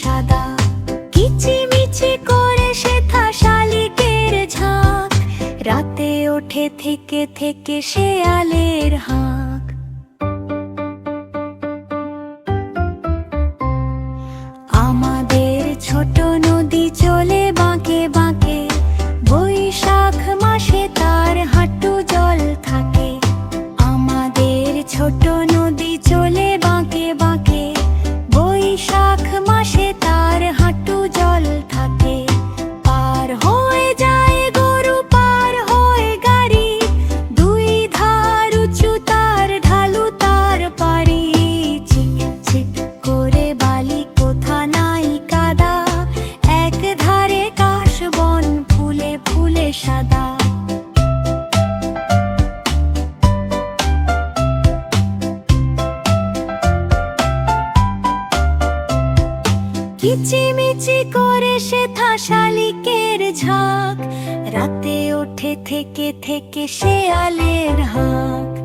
সাদা কিচিমিচি করে সেথা শালিকের ঝাঁক। রাতে ওঠে থেকে থেকে শেয়ালের হাঁক। কিচিমিচি করে সে শালিকের ঝাঁক। রাতে ওঠে থেকে থেকে শেয়ালের হাঁক।